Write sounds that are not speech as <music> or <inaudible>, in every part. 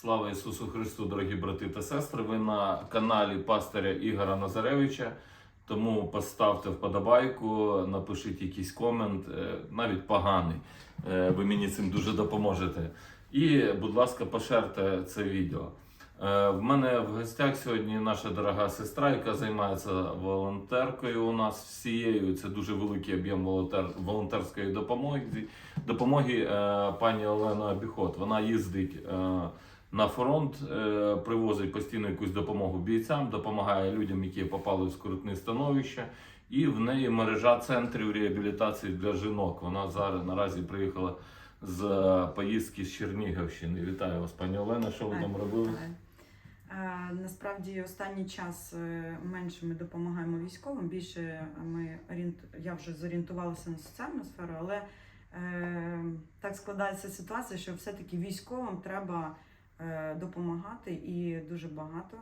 Слава Ісусу Христу, дорогі брати та сестри. Ви на каналі пастиря Ігора Назаревича. Тому поставте вподобайку, напишіть якийсь комент, е, навіть поганий. Е, Ви мені цим дуже допоможете. І, будь ласка, поширте це відео. Е, В мене в гостях сьогодні наша дорога сестра, яка займається волонтеркою у нас всією. Це дуже великий об'єм волонтер, волонтерської допомоги. Допомоги пані Олена Біхот. Вона їздить на фронт, е, привозить постійно якусь допомогу бійцям, допомагає людям, які попали в скрутне становище. І в неї мережа центрів реабілітації для жінок. Вона зараз наразі приїхала з е, поїздки з Чернігівщини. Вітаю вас, пані Олена. Що ви там робили? Насправді останній час е, менше ми допомагаємо військовим. Більше ми я вже зорієнтувалася на соціальну сферу, але так складається ситуація, що все-таки військовим треба допомагати і дуже багато.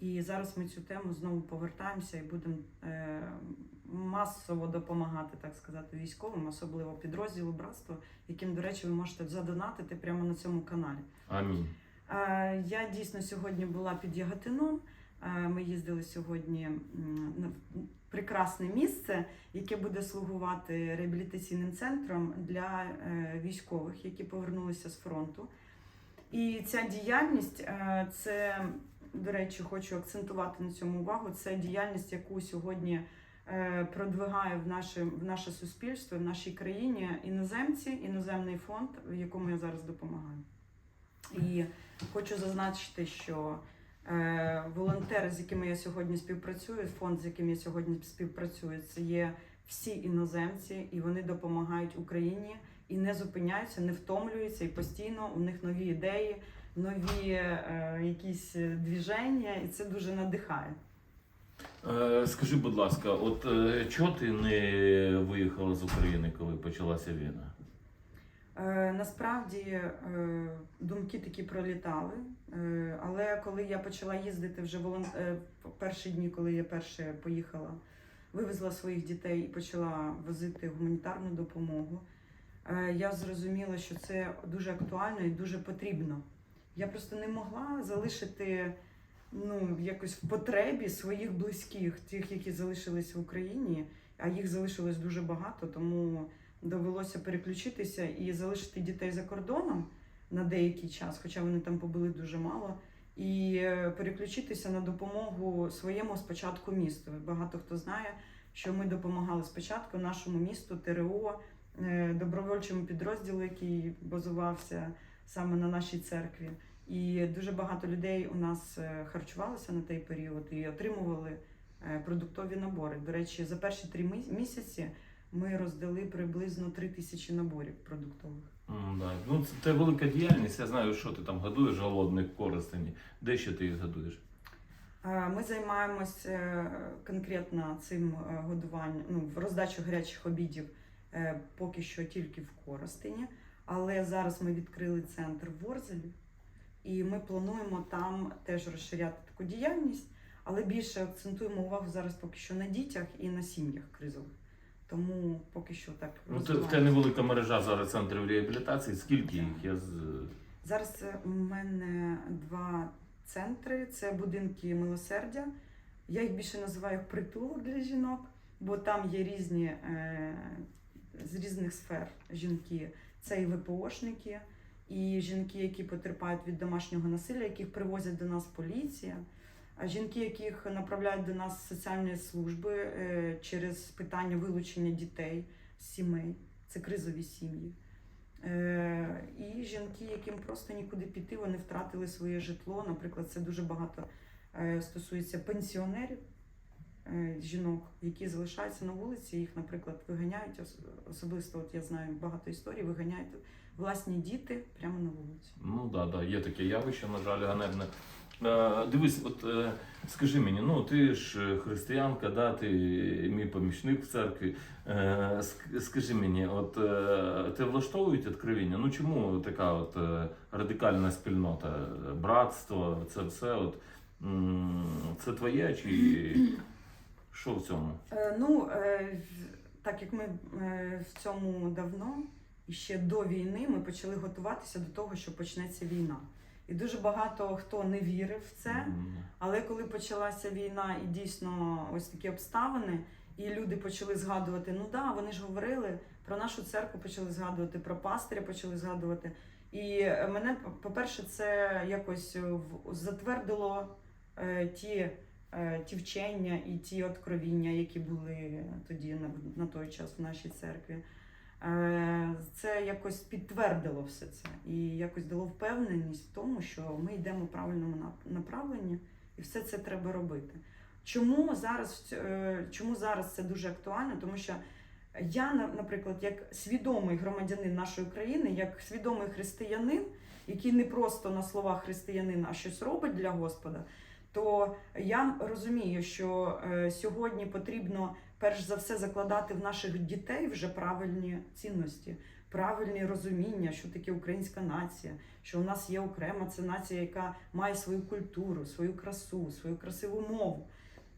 І зараз ми цю тему знову повертаємося і будемо е, масово допомагати, так сказати, військовим, особливо підрозділу братства, яким, до речі, ви можете задонатити прямо на цьому каналі. Амінь. Е, Я дійсно сьогодні була під Яготином. Е, Ми їздили сьогодні на прекрасне місце, яке буде слугувати реабілітаційним центром для е, військових, які повернулися з фронту. І ця діяльність е, це, до речі, хочу акцентувати на цьому увагу. Це діяльність, яку сьогодні е, продвигає в наше, в наше суспільство, в нашій країні іноземці, іноземний фонд, в якому я зараз допомагаю. І хочу зазначити, що е, волонтери, з якими я сьогодні співпрацюю, фонд, з яким я сьогодні співпрацюю, це є всі іноземці, і вони допомагають Україні і не зупиняються, не втомлюються, і постійно у них нові ідеї, нові е, якісь двіження, і це дуже надихає. Е, Скажи, будь ласка, от е, чого ти не виїхала з України, коли почалася війна? Е, Насправді е, думки такі пролітали, Е, але коли я почала їздити вже волон... е, перші дні, коли я перше поїхала, вивезла своїх дітей і почала возити гуманітарну допомогу, е, я зрозуміла, що це дуже актуально і дуже потрібно. Я просто не могла залишити ну, якось в потребі своїх близьких, тих, які залишились в Україні, а їх залишилось дуже багато, тому довелося переключитися і залишити дітей за кордоном на деякий час, хоча вони там побули дуже мало, і е, переключитися на допомогу своєму спочатку місту. Багато хто знає, що ми допомагали спочатку нашому місту ТРО, е, добровольчому підрозділу, який базувався саме на нашій церкві. І дуже багато людей у нас е, харчувалося на той період і отримували е, продуктові набори. До речі, за перші три місяці ми роздали приблизно 3 тисячі наборів продуктових. Да. Ну, це, це велика діяльність. Я знаю, що ти там годуєш голодних користені. Де ще ти їх годуєш? Е, Ми займаємось е, конкретно цим е, годуванням, ну, роздачу гарячих обідів е, поки що тільки в Коростені, але зараз ми відкрили центр в Ворзелі, і ми плануємо там теж розширяти таку діяльність, але більше акцентуємо увагу зараз поки що на дітях і на сім'ях кризових. Тому поки що так Ну, в розвиваємося. тебе невелика мережа зараз центрів реабілітації. Скільки їх? Я з... Зараз е, у мене два центри: це будинки милосердя. Я їх більше називаю притулок для жінок, бо там є різні е, з різних сфер жінки. Це і ВПОшники, і жінки, які потерпають від домашнього насилля, яких привозять до нас поліція. Жінки, яких направляють до нас соціальні служби е, через питання вилучення дітей з сімей, це кризові сім'ї. Е, і жінки, яким просто нікуди піти, вони втратили своє житло. Наприклад, це дуже багато е, стосується пенсіонерів, жінок, які залишаються на вулиці, їх, наприклад, виганяють. Особисто, от я знаю багато історій, виганяють власні діти прямо на вулицю. Ну да, да, є таке явище, на жаль, ганебне. Е, дивись, от е, скажи мені, ну ти ж е, християнка, да, ти мій помічник в церкві. Е, ск- скажи мені, от е, ти влаштовують відкровіння? Ну чому така от е, радикальна спільнота, е, братство, це все от це твоє чи що в цьому? Е, ну, е, так як ми е, в цьому давно, і ще до війни, ми почали готуватися до того, що почнеться війна. І дуже багато хто не вірив в це. Але коли почалася війна і дійсно ось такі обставини, і люди почали згадувати, ну да, вони ж говорили про нашу церкву, почали згадувати, про пастиря почали згадувати. І е, мене, по-перше, це якось е, затвердило е, ті, ті вчення і ті откровіння, які були тоді на, на той час в нашій церкві. Е, Це якось підтвердило все це і якось дало впевненість в тому, що ми йдемо в правильному нап- направленні, і все це треба робити. Чому зараз, е, чому зараз це дуже актуально? Тому що я, наприклад, як свідомий громадянин нашої країни, як свідомий християнин, який не просто на словах християнин, а щось робить для Господа, то я розумію, що е, сьогодні потрібно перш за все закладати в наших дітей вже правильні цінності, правильні розуміння, що таке українська нація, що у нас є окрема це нація, яка має свою культуру, свою красу, свою красиву мову.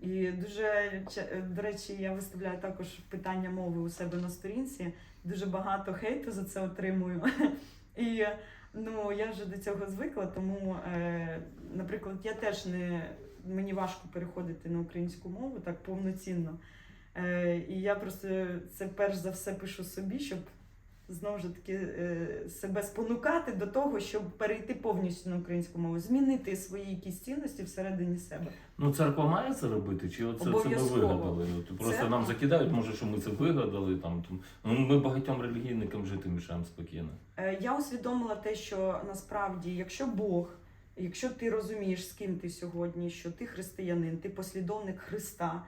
І дуже до речі, я виставляю також питання мови у себе на сторінці. Дуже багато хейту за це отримую. <laughs> І ну я вже до цього звикла, тому, е, наприклад, я теж не мені важко переходити на українську мову так повноцінно. Е, і я просто це перш за все пишу собі, щоб знову ж таки е, себе спонукати до того, щоб перейти повністю на українську мову, змінити свої якісь цінності всередині себе. Ну, церква має це робити, чи оце це ми вигадали? Ну, то Просто Церква- нам закидають, може, що ми це вигадали. Там, там. Ну, ми багатьом релігійникам жити мішаємо спокійно. Е, Я усвідомила те, що насправді, якщо Бог, якщо ти розумієш, з ким ти сьогодні, що ти християнин, ти послідовник Христа,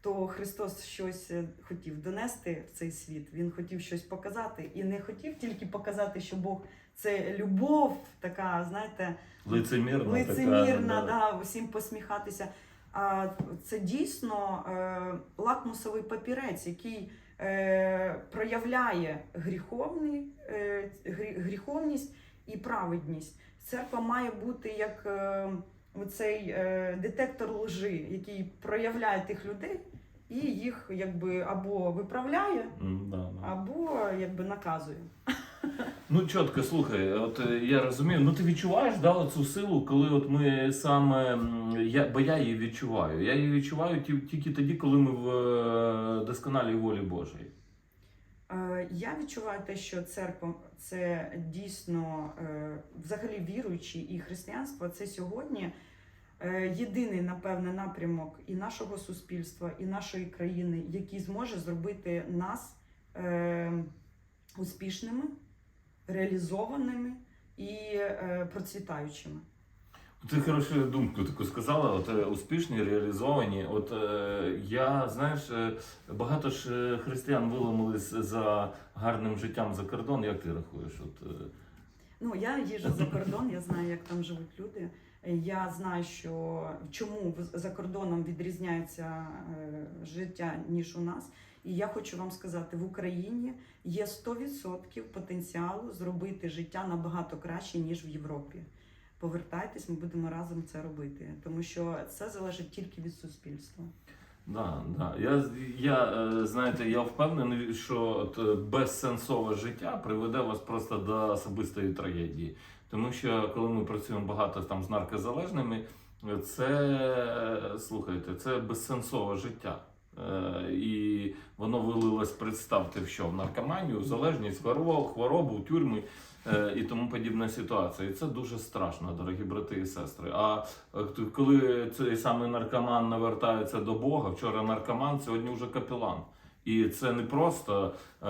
то Христос щось е, хотів донести в цей світ. Він хотів щось показати, і не хотів тільки показати, що Бог це любов, така, знаєте, Лицемірна, лицемірна, така, да, усім посміхатися. А це дійсно е, лакмусовий папірець, який е, проявляє гріховний, е, гріховність і праведність. Церква має бути як е, оцей е, детектор лжи, який проявляє тих людей і їх якби або виправляє, М, да, да. або якби наказує. Ну, чітко, слухай, от е, я розумію, ну ти відчуваєш да, цю силу, коли от ми саме. Я, бо я її відчуваю. Я її відчуваю тільки тоді, коли ми в е, досконалій волі Божій. Е, Я відчуваю те, що церква це дійсно е, взагалі віруючі і християнство це сьогодні е, єдиний, напевне, напрямок і нашого суспільства, і нашої країни, який зможе зробити нас успішними, реалізованими і процвітаючими. Ти хорошу думку таку сказала, от е, успішні, реалізовані. От е, я, знаєш, е, багато ж е, християн виломились за гарним життям за кордон. Як ти рахуєш? От, е, Ну, я їжджу за кордон, я знаю, як там живуть люди. Я знаю, що чому за кордоном відрізняється життя ніж у нас. І я хочу вам сказати, в Україні є 100% потенціалу зробити життя набагато краще ніж в Європі. Повертайтесь, ми будемо разом це робити, тому що це залежить тільки від суспільства. Да, да. Я, я е, знаєте, я впевнений, що е, безсенсове життя приведе вас просто до особистої трагедії. Тому що коли ми працюємо багато там з наркозалежними, це е, слухайте, це безсенсове життя. Е, І воно вилилось, представте, що в наркоманію, в залежність, хворобу, хворобу, тюрми е, і тому подібна ситуація. І це дуже страшно, дорогі брати і сестри. А е, коли цей самий наркоман навертається до Бога, вчора наркоман, сьогодні вже капелан. І це не просто е,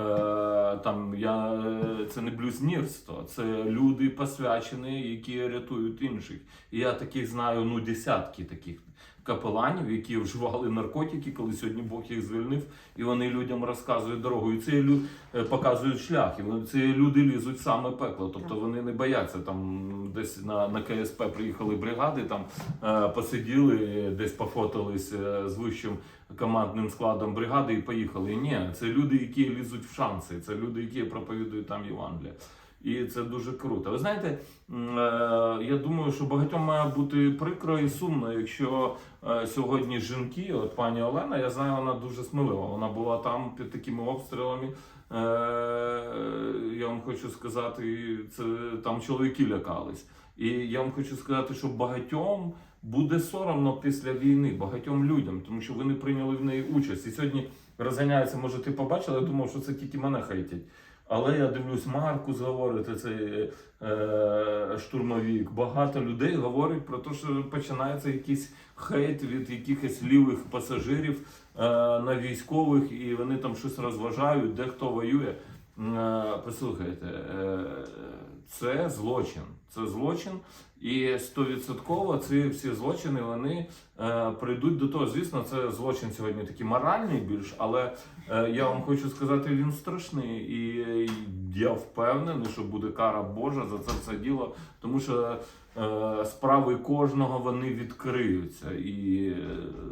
там я це не блюзнірство, це люди посвячені, які рятують інших. І я таких знаю ну десятки таких капеланів, які вживали наркотики, коли сьогодні Бог їх звільнив, і вони людям розказують дорогу. І це лю- е, показують шлях. І це люди лізуть в саме пекло. Тобто вони не бояться там десь на, на КСП приїхали бригади, там е, посиділи, десь пофотались е, з вищим командним складом бригади і поїхали. Ні, це люди, які лізуть в шанси, це люди, які проповідують там Євангелія. І це дуже круто. Ви знаєте, е, я думаю, що багатьом має бути прикро і сумно, якщо е, сьогодні жінки, от пані Олена, я знаю, вона дуже смілива. Вона була там під такими обстрілами. Е, Я вам хочу сказати, це там чоловіки лякались. І я вам хочу сказати, що багатьом буде соромно після війни, багатьом людям, тому що вони прийняли в неї участь. І сьогодні розганяється, може, ти побачила, я думав, що це тільки мене хейтять. Але я дивлюсь, Маркус говорить, цей е, штурмовік. Багато людей говорять про те, що починається якийсь хейт від якихось лівих пасажирів е, на військових, і вони там щось розважають, де хто воює. Е, Послухайте, е, це злочин. Це злочин, і стовідсотково ці всі злочини вони е, прийдуть до того. Звісно, це злочин сьогодні такий моральний більш, але я вам хочу сказати, він страшний. І я впевнений, що буде кара Божа за це все діло, тому що справи кожного вони відкриються. І,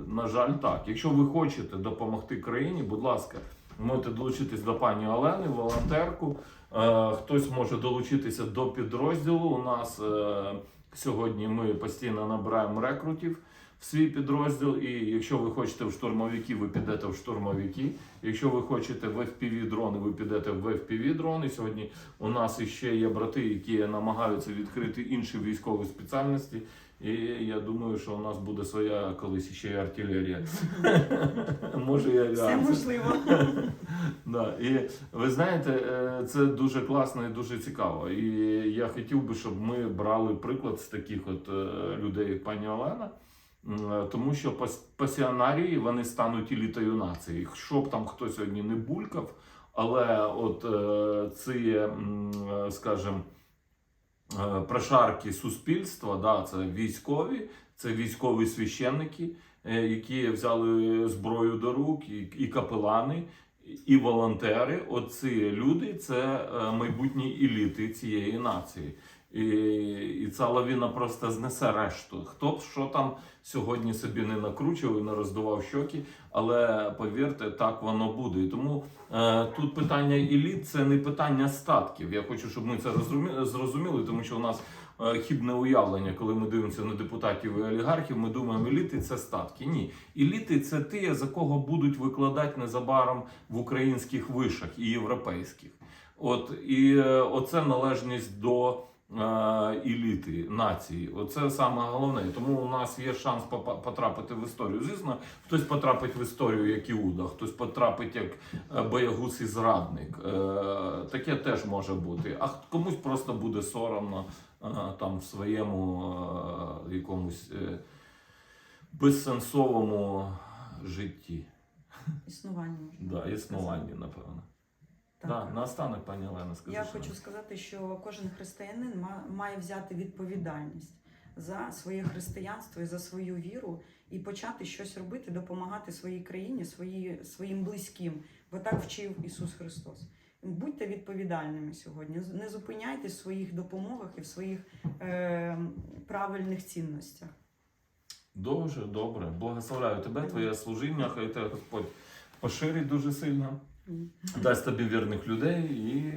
на жаль, так. Якщо ви хочете допомогти країні, будь ласка, можете долучитись до пані Олени, волонтерку. Е, Хтось може долучитися до підрозділу. У нас е, сьогодні ми постійно набираємо рекрутів в свій підрозділ. І якщо ви хочете в штурмовики, ви підете в штурмовики. Якщо ви хочете в FPV дрони, ви підете в FPV дрони. Сьогодні у нас іще є брати, які намагаються відкрити інші військові спеціальності. І я думаю, що у нас буде своя колись ще й артилерія. Може, і Все можливо. <laughs> Да. І ви знаєте, е, це дуже класно і дуже цікаво. І я хотів би, щоб ми брали приклад з таких от е, людей, як пані Олена. Е, Тому що пасіонарії вони стануть елітою нації. Що б там хто сьогодні не булькав, але от ці, скажімо, прошарки суспільства, да, це військові, це військові священники, е, які взяли зброю до рук, і, і капелани, і волонтери. Оці люди це е, майбутні еліти цієї нації. І, і ця лавіна просто знесе решту. Хто б що там сьогодні собі не накручував і не роздував щоки, але повірте, так воно буде. І тому е, тут питання еліт це не питання статків. Я хочу, щоб ми це зрозуміли, тому що у нас е, хібне уявлення, коли ми дивимося на депутатів і олігархів, ми думаємо, еліти це статки. Ні, еліти це ті, за кого будуть викладати незабаром в українських вишах і європейських. От і е, оце належність до еліти нації. Оце саме головне. Тому у нас є шанс потрапити в історію. Звісно, хтось потрапить в історію як Іуда, хтось потрапить як е, боягуз і зрадник. Е, Таке теж може бути. А комусь просто буде соромно е, там в своєму е, якомусь е, безсенсовому житті. Існування можна. Да, існуванні, напевно. Так. Наостанок, пані Олена, скажи. Я що хочу сказати, що кожен християнин має взяти відповідальність за своє християнство і за свою віру і почати щось робити, допомагати своїй країні, свої, своїм близьким, бо так вчив Ісус Христос. Будьте відповідальними сьогодні. Не зупиняйтесь в своїх допомогах і в своїх е, правильних цінностях. Дуже добре. Благословляю тебе, твоє служіння, хай тебе Господь поширить дуже сильно. Дасть тобі вірних людей і.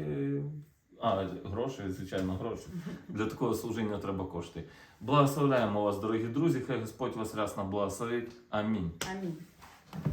А, гроші, звичайно, гроші. Для такого служіння треба кошти. Благословляємо вас, дорогі друзі. Хай Господь вас рясно благословить. Амінь. Амінь.